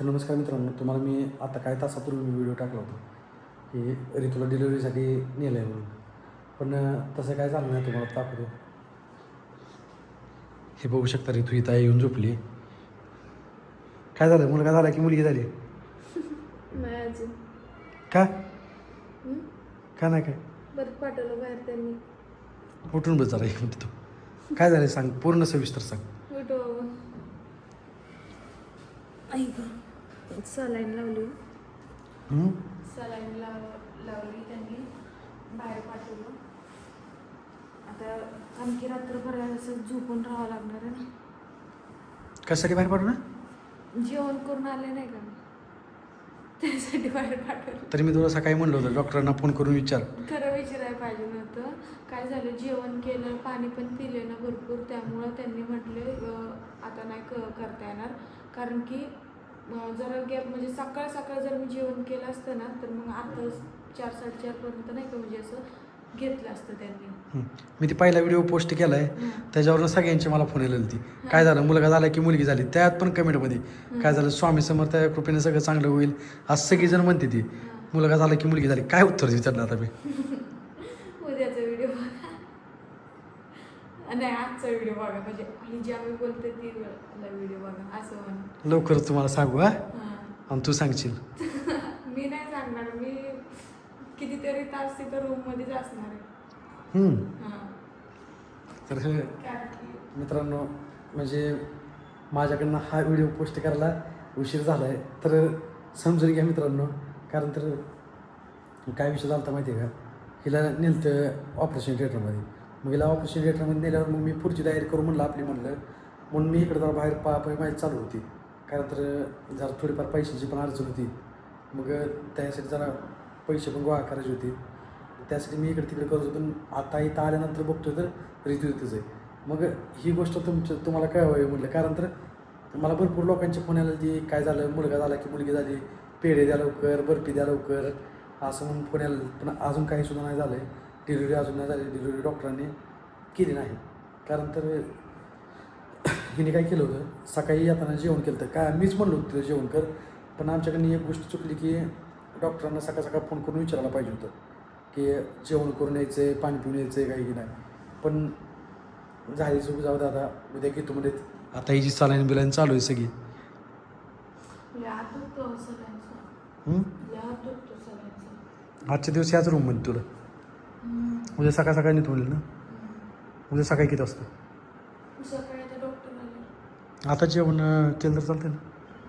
तर नमस्कार मित्रांनो तुम्हाला मी आता काही तासापूर्वी मी व्हिडिओ टाकला होता की ऋतूला डिलिव्हरीसाठी नेलं आहे म्हणून. पण तसं काय झालं नाही तुम्हाला दाखवतो. हे बघू शकता ऋतू इथं येऊन झोपली. काय झालं? मुलगा झाला की मुलगी झाली? का? का नाही काय? परत पाठवलं बाहेर त्यांनी. उठून बस जरा एक मिनिट तू. काय झालं सांग पूर्ण सविस्तर सांग. सलाईन लावली? सलाईन लाव लावली त्यांनी बाहेर पाठवलं. आता आणखी रात्रभर असं झोपून राहावं लागणार आहे ना. कशासाठी बाहेर ना जेवण करून आले नाही का? मी? त्यासाठी बाहेर पाठवलं. तरी मी तुला सकाळी म्हणलं होतं डॉक्टरांना फोन करून विचार. खरं विचारायला पाहिजे नव्हतं. काय झालं? जेवण केलं पाणी पण पिले ना भरपूर. त्यामुळं त्यांनी म्हटले अं, आता नाही क करता येणार. कारण की जरा गॅप म्हणजे सकाळ सकाळ जर मी जेवण केलं असतं ना तर मग आता चार साडेचारपर्यंत नाही का म्हणजे असं घेतलं असतं त्यांनी. हं. मी ती पहिला व्हिडिओ पोस्ट केला आहे हं. त्याच्यावरून सगळ्यांची मला फोन आलेली ती काय झालं मुलगा झाला की मुलगी झाली त्यात पण कमेंटमध्ये काय झालं स्वामी समर्थ कृपेने सगळं चांगलं होईल आज सगळीजण म्हणते ती. मुलगा झाला की मुलगी झाली काय उत्तर विचारलं आता मी उद्याचा व्हिडिओ बघा नाही आजचा व्हिडिओ बघा म्हणजे बोलते ती व्हिडिओ बघा असं म्हणा लवकरच तुम्हाला सांगू हा? आणि तू सांगशील. मी नाही सांगणार मी कितीतरी तास तिथं रूम मध्येच असणार आहे. हं. हां. तर हे कारण की मित्रांनो म्हणजे माझ्याकडनं हा व्हिडिओ पोस्ट करायला उशीर झाला आहे तर समजून घ्या मित्रांनो कारण तर काय विषय झाला होता माहिती आहे का? हिला नेलं ऑपरेशन थिएटरमध्ये मग हिला ऑपरेशन थिएटरमध्ये नेल्यावर मग मी पुढची तयारी करू म्हणलं आपली म्हणलं. म्हणून मी इकडं जरा बाहेर पा पा माझी चालू होती. कारण तर जरा थोडीफार पैशाची पण अडचण होती. मग त्यासाठी जरा पैसे पण गोळा करायचे होते. त्यासाठी मी इकडे तिकडे करत होतो. पण आता इथं आल्यानंतर बघतो तर रिती ऋतूच आहे. मग ही गोष्ट तुमच्या तुम्हाला कळवावी म्हटलं? कारण तर मला भरपूर लोकांचे फोन आले की काय झालं? मुलगा झाला की मुलगी झाली. पेढे द्या लवकर बर्फी द्या लवकर. असं म्हणून फोन आलं पण अजून काही सुद्धा नाही झालं आहे डिलिव्हरी अजून नाही झाली डिलिव्हरी डॉक्टरांनी केली नाही. कारण तर हिने काय केलं होतं? सकाळी येताना जेवण केलं होतं. काय मीच म्हणलो होतं तिला जेवण कर पण आमच्याकडनं एक गोष्ट चुकली की डॉक्टरांना सकाळ सकाळ फोन करून विचारायला पाहिजे होतं. की जेवण करून यायचं आहे पाणी पिऊन यायचं आहे काही की नाही. पण झाली चूक जाऊ दे आता. उद्या घेतो म्हणजे आता ही जी चालायन बिलायन चालू आहे सगळी. हं? आजच्या दिवस याच रूममध्ये तुला. उद्या सकाळ सकाळी म्हणलं ना? उद्या सकाळी किती वाजता? सकाळी आता डॉक्टर आले. आता जेवण केलं तर चालतं ना?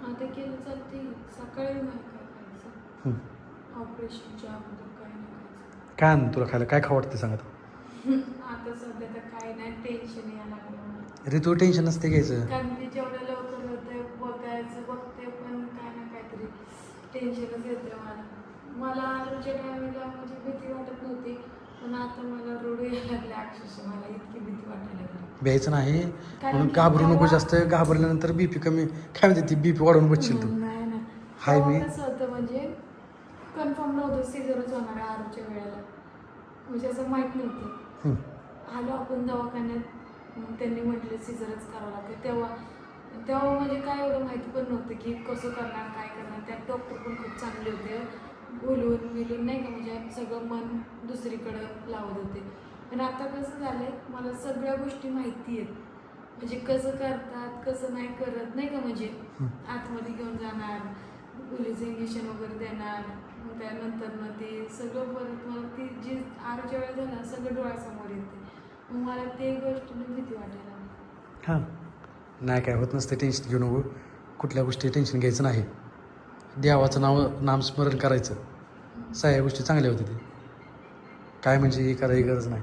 हा ते केलं चालते सकाळी नाही काय आणलं तुला खायला? काय खावं वाटतं सांगा. अरे तू टेन्शन नसते घ्यायचं? टेन्शनच येते मला. मला आरोग्य टायमिंगला म्हणजे भीती वाटत नव्हती पण आता मला रडू यायला लागले अक्षरशः. मला इतकी भीती वाटायला लागली. भ्यायचं नाही. म्हणून घाबरू नको जास्त. घाबरल्यानंतर बीपी कमी काय म्हणते ती? बीपी वाढवून बसशील तू. नाही ना हाय तेव्हा मी. कसं होतं म्हणजे कन्फर्म नव्हतं सिझरच होणार आहे वेळेला. म्हणजे असं माहीत नव्हतं. हं. आलो आपण दवाखान्यात. मग त्यांनी म्हटलं सिझरच करावं लागतं तेव्हा तेव्हा म्हणजे काय एवढं माहिती पण नव्हतं की कसं करणार काय करणार. त्यात डॉक्टर पण खूप चांगले होते. बोलून बिलून नाही का म्हणजे सगळं मन दुसरीकडं लावत होते. पण आता कसं झालंय मला सगळ्या गोष्टी माहिती आहेत. म्हणजे कसं करतात कसं नाही करत नाही का म्हणजे. आतमध्ये घेऊन जाणार पोलीस इंजेक्शन वगैरे देणार मग त्यानंतर ना ते सगळं परत मला ती जी आरोग्य वेळ झाला सगळं डोळ्यासमोर येते. मग मला ते गोष्ट भीती वाटायला. हां. नाही काय होत नसते टेन्शन घेऊ नको. कुठल्या गोष्टी टेन्शन घ्यायचं नाही. देवाचं नाव नामस्मरण करायचं. सगळ्या गोष्टी चांगल्या होत्या ते काय म्हणजे हे करायची गरज नाही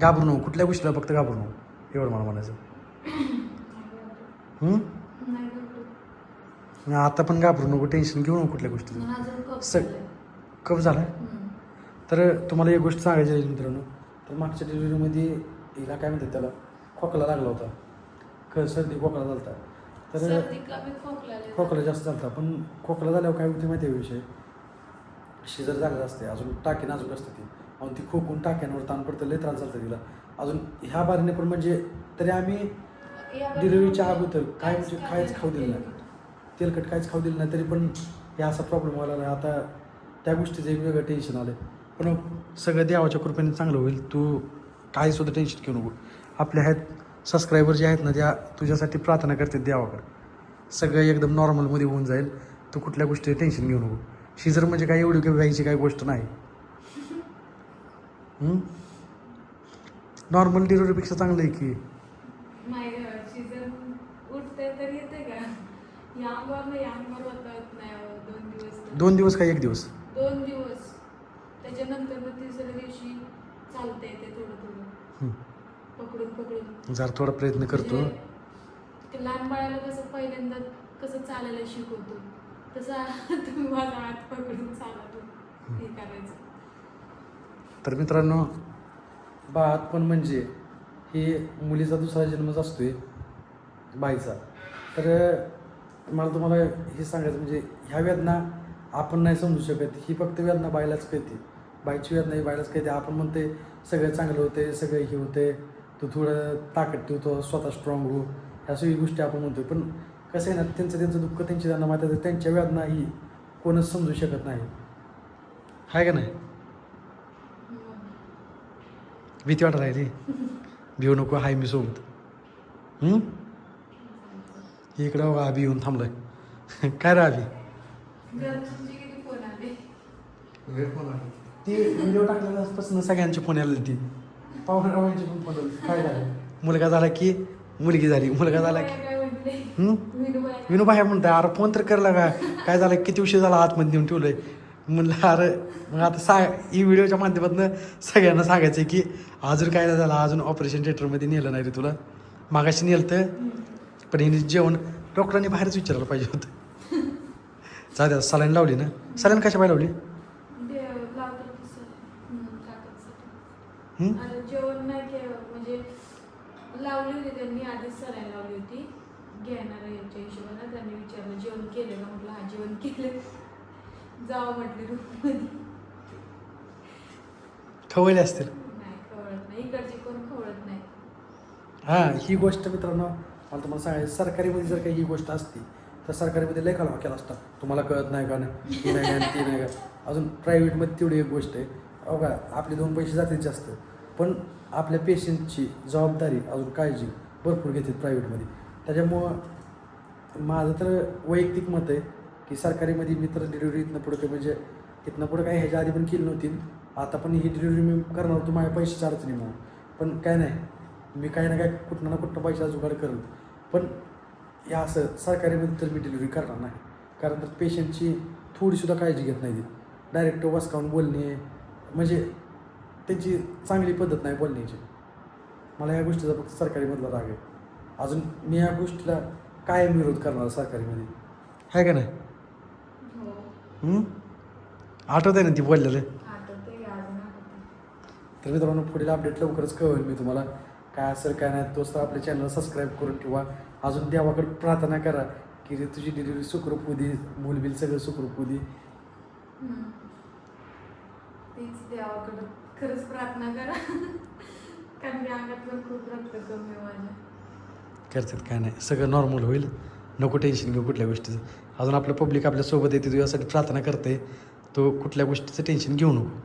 घाबरू नको कुठल्या गोष्टीला फक्त घाबरू नको एवढं मला म्हणायचं हं? आता पण घाबरू नको टेन्शन घेऊ नको कुठल्या सग- झालंय. कफ झाला. तर तुम्हाला एक गोष्ट सांगायची आहे मित्रांनो तर मागच्या डिलिव्हरीमध्ये हिला काय म्हणतात त्याला खोकला लागला होता ख सर्दी खोकला झाला होता तर. खोकला जास्त झाला पण खोकला झाल्यावर काय होते माहिती आहे विषय शिजर झालेलं असते अजून टाकी नाजूक असते ती अजून ती खोकून टाक्यांवर ताण पडतं लय त्रास झाला तिला. अजून ह्या बारीने पण म्हणजे तरी आम्ही डिलिव्हरीच्या अगोदर काय काहीच म्हणजे काहीच खाऊ दिलं नाही. तेलकट काहीच खाऊ दिलं नाही तरी पण हे असा प्रॉब्लेम व्हायला नाही आता त्या गोष्टीचं एक वेगळं टेन्शन आलं पण सगळं देवाच्या कृपेने चांगलं होईल तू काही सुद्धा टेन्शन घेऊ नको. आपले आहेत सबस्क्रायबर जे आहेत ना त्या तुझ्यासाठी प्रार्थना करते देवाकडे. सगळं एकदम नॉर्मलमध्ये होऊन जाईल. तू कुठल्या गोष्टीचं टेन्शन घेऊ नको. शिजर म्हणजे काय एवढी काही व्हायची काही गोष्ट नाही. नॉर्मल डिलिव्हरीपेक्षा चांगलं आहे की? दोन दिवस तर. दोन दिवस का एक दिवस? दोन दिवस. त्याच्यानंतर मग तिसऱ्या दिवशी चालता येते थोडं थोडं. पकडून पकडून. जरा थोडा प्रयत्न करतो. म्हणजे ते लहान बाळाला कसं पहिल्यांदा कसं चालायला शिकवतो. तसं तुम्ही माझा हात पकडून चालतो हे करायचं. तर मित्रांनो बाळात पण म्हणजे हे मुलीचा दुसरा जन्मच असतोय बाईचा. तर मला तुम्हाला हे सांगायचं म्हणजे ह्या वेदना आपण नाही समजू शकत. ही फक्त वेदना बाईलाच कळते. बाईची वेदना ही बाईलाच कळते. आपण म्हणते सगळं चांगलं होते सगळं हे होते तू थोडं ताकद ठेवतो स्वतः स्ट्रॉंग हो. ह्या सगळी गोष्टी आपण म्हणतो पण कसं आहे ना त्यांचं त्यांचं दुःख त्यांची त्यांना माहिती आहे, त्यांच्या वेदना ही कोणच समजू शकत नाही. आहे का नाही? भीती वाटत राहिली भिऊ नको हाय मी सोबत? इकडं बघा अभि येऊन थांबलाय. काय रे आले ती व्हिडिओ टाकल्यापासून सगळ्यांची फोन आले ती. पाहुण्यारावांची पण फोन आले. काय झालं? मुलगा झाला की मुलगी झाली मुलगा झाला की हं? विनोबाई विनोबाई म्हणताय अरे फोन तर करला का? काय झालं? किती उशीर झाला आतमध्ये नेऊन ठेवलंय? म्हणलं अरे मग आता सा ही व्हिडिओच्या माध्यमातून सगळ्यांना सांगायचं की अजून काय नाही झालं? अजून ऑपरेशन थिएटरमध्ये नेलं नाही रे तुला. मागाशी नेलं तर पण हिने जेवण डॉक्टरांनी बाहेरच विचारायला पाहिजे होतं. जाऊ द्या सलाईन लावली ना. सलाईन कशा पाय लावली ते लावतात तसं हम्म, ताकदसाठी. हं? आणि जेवण नाही केलं म्हणजे लावली होती त्यांनी आधीच सलाईन लावली होती घेणार यांच्या हिशोबाने. त्यांनी विचारलं जेवण केलं का? म्हटलं हा जेवण केलं जावं म्हटलं रूममध्ये. खवळले असतील. नाही खवळत नाही. इकडची कोण खवळत नाही. हां ही गोष्ट मित्रांनो मला तुम्हाला सांगायचं सरकारीमध्ये जर काही ही गोष्ट असती तर सरकारीमध्ये लय कालवा केला असता. तुम्हाला कळत नाही का नाही? ही नाही आणि ती नाही का? अजून प्रायव्हेटमध्ये तेवढी एक गोष्ट आहे. अहो का आपले दोन पैसे जातील जास्त. पण आपल्या पेशंटची जबाबदारी अजून काळजी भरपूर घेतात प्रायव्हेटमध्ये. त्याच्यामुळं माझं तर वैयक्तिक मत आहे की सरकारीमध्ये मी तर डिलिव्हरी इथनं पुढं काही म्हणजे इथनं पुढं काय ह्याच्या आधी पण केली नव्हती. आता पण ही डिलिव्हरी मी करणार होतो माझ्या पैशाची अडचणी म्हणून पण काय नाही मी काही ना काय कुठं ना कुठं पैशाचा जुगाड करेल. पण या असं सरकारीमध्ये तर मी डिलिव्हरी करणार नाही. कारण तर पेशंटची थोडीसुद्धा काळजी घेत नाही ती. डायरेक्ट वसकावून बोलणे म्हणजे त्यांची चांगली पद्धत नाही बोलण्याची. मला या गोष्टीचा फक्त सरकारीमधला राग आहे. अजून मी या गोष्टीला कायम विरोध करणार सरकारीमध्ये आहे का नाही? हो? आठवत आहे ना ती बोललेलं? तर मित्रांनो पुढील अपडेट लवकरच कळवेल मी तुम्हाला. काय असेल काय नाही तोच तर आपल्या चॅनलला सबस्क्राईब करून ठेवा. अजून देवाकडे प्रार्थना करा की रे तुझी डिलिव्हरी सुखरूप होऊ दे मूलबिल सगळं सुखरूप होऊ दे. हम्म. तीच देवाकडं खरंच प्रार्थना करा. कारण की अंगात पण खूप रक्त कमी आहे माझ्या. करतात काय नाही. सगळं नॉर्मल होईल. नको टेन्शन घेऊ कुठल्या गोष्टीचं. अजून आपलं पब्लिक आपल्यासोबत येते तू यासाठी प्रार्थना करते. तो कुठल्या गोष्टीचं टेन्शन घेऊ नको.